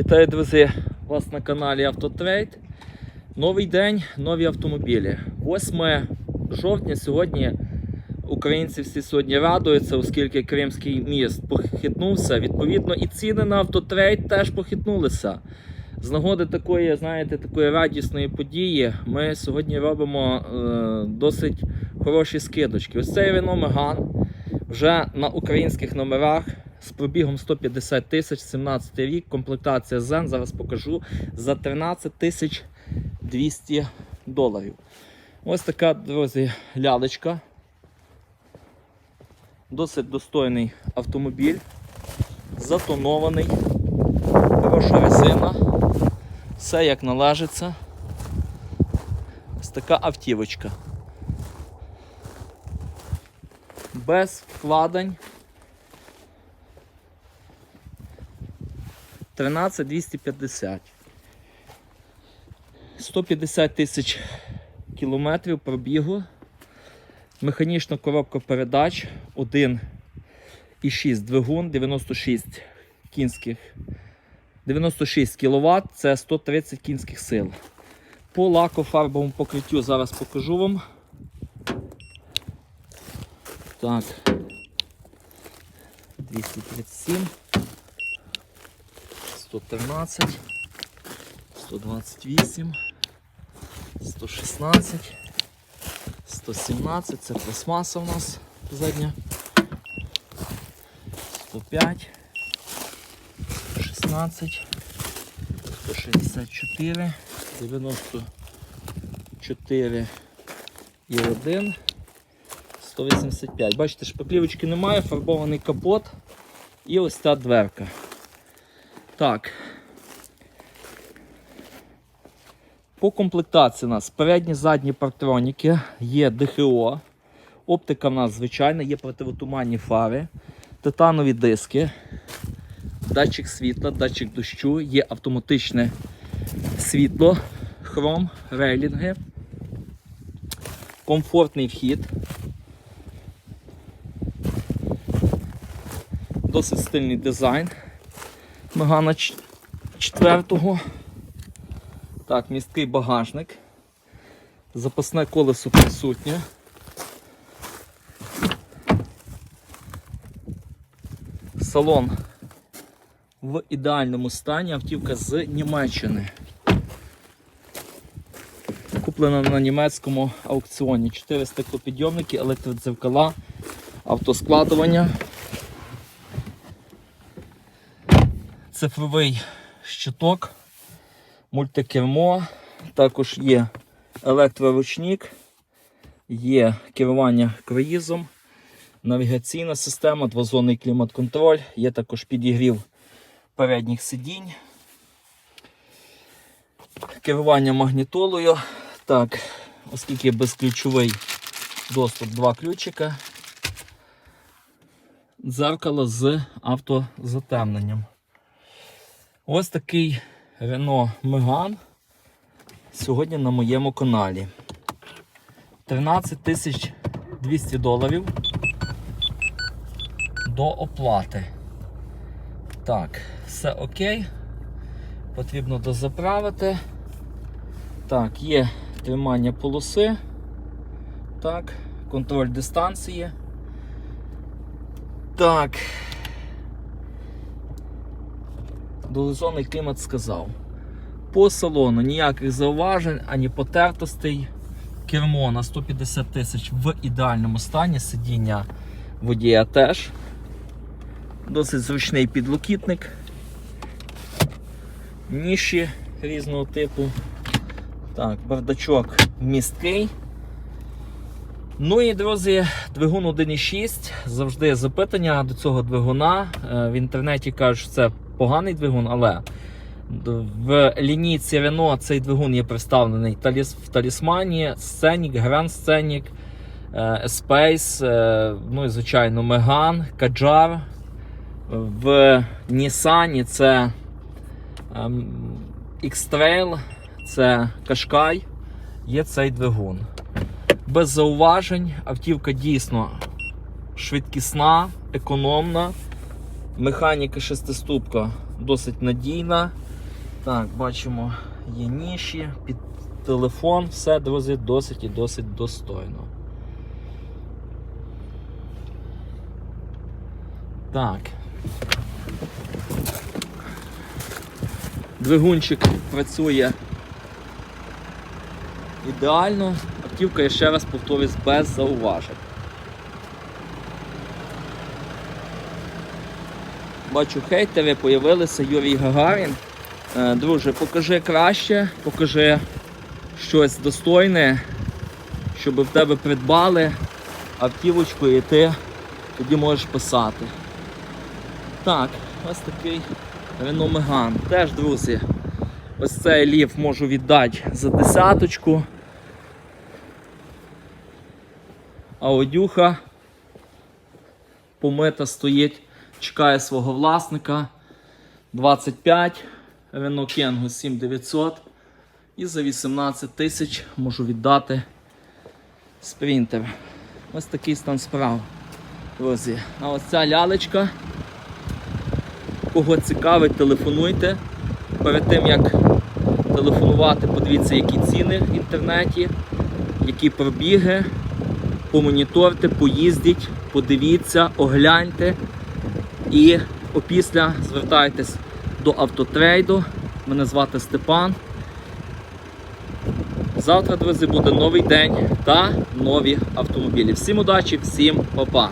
Вітаю, друзі! Вас на каналі Автотрейд. Новий день, нові автомобілі. 8 жовтня сьогодні українці всі сьогодні радуються, оскільки Кримський міст похитнувся. Відповідно, і ціни на автотрейд теж похитнулися. З нагоди такої, знаєте, такої радісної події ми сьогодні робимо е, досить хороші скидочки. Ось цей Renault Megane вже на українських номерах з пробігом 150 тисяч, 17 рік, комплектація Zen, зараз покажу, за 13 тисяч 200 доларів. Ось така, друзі, лялечка. Досить достойний автомобіль, затонований, хороша резина, все як належиться. Ось така автівочка. Без вкладень. 13 250. 150 тисяч кілометрів пробігу. Механічна коробка передач 1,6 двигун, 96 кінських 96 кВт, це 130 кінських сил. По лакофарбовому покриттю зараз покажу вам. Так. 237. 113, 128, 116, 117, це пластмаса у нас задня, 105, 16, 164, 94 і 1, 185. Бачите, шпаклівочки немає, фарбований капот і ось ця дверка. Так. По комплектації у нас передні задні партроніки, є ДХО, оптика в нас звичайна, є противотуманні фари, титанові диски, датчик світла, датчик дощу, є автоматичне світло, хром, рейлінги, комфортний вхід. Досить стильний дизайн. Мегана 4. Так, місткий багажник. Запасне колесо присутнє. Салон в ідеальному стані. Автівка з Німеччини. Куплена на німецькому аукціоні. 4 стеклопідйомники, електродзеркала, автоскладування. Цифровий щиток, мультикермо, також є електроручник, є керування круїзом, навігаційна система, двозонний клімат-контроль, є також підігрів передніх сидінь, керування магнітолою. Так, оскільки безключовий доступ, два ключика, дзеркало з автозатемненням. Ось такий Renault Megane сьогодні на моєму каналі. 13 200 доларів до оплати. Так, все окей. Потрібно дозаправити. Так, є тримання полоси. Так, контроль дистанції. Так. Долизонний клімат сказав. По салону ніяких зауважень, ані потертостей. Кермо на 150 тисяч в ідеальному стані, сидіння водія теж. Досить зручний підлокітник. Ніші різного типу. Так, бардачок місткий. Ну і, друзі, двигун 1.6. Завжди є запитання до цього двигуна. Е, В інтернеті кажуть, що це поганий двигун, але в лінійці Renault цей двигун є представлений в талісмані, Scenic, Grand Scenic, е, Space, е, ну і звичайно Megane, Kadjar. В Nissan це ем, X-Trail, це Qashqai, є цей двигун. Без зауважень, автівка дійсно швидкісна, економна. Механіка шестиступка досить надійна. Так, бачимо, є ніші, під телефон, все, друзі, досить і досить достойно. Так. Двигунчик працює ідеально. Автівка, я ще раз повторюсь, без зауважень. Бачу, хейтери появилися, Юрій Гагарін. Е, Друже, покажи краще, покажи щось достойне, щоб в тебе придбали автівочку і ти тоді можеш писати. Так, ось такий Renault Megane. Теж, друзі, ось цей лів можу віддати за десяточку. Аудюха помита стоїть, чекає свого власника. 25, Renault Kangoo 7900 і за 18 тисяч можу віддати спринтер. Ось такий стан справ, друзі. А ось ця лялечка. Кого цікавить, телефонуйте. Перед тим як телефонувати, подивіться, які ціни в інтернеті, які пробіги. Помоніторте, поїздіть, подивіться, огляньте і опісля звертайтесь до автотрейду. Мене звати Степан. Завтра, друзі, буде новий день та нові автомобілі. Всім удачі, всім па-па!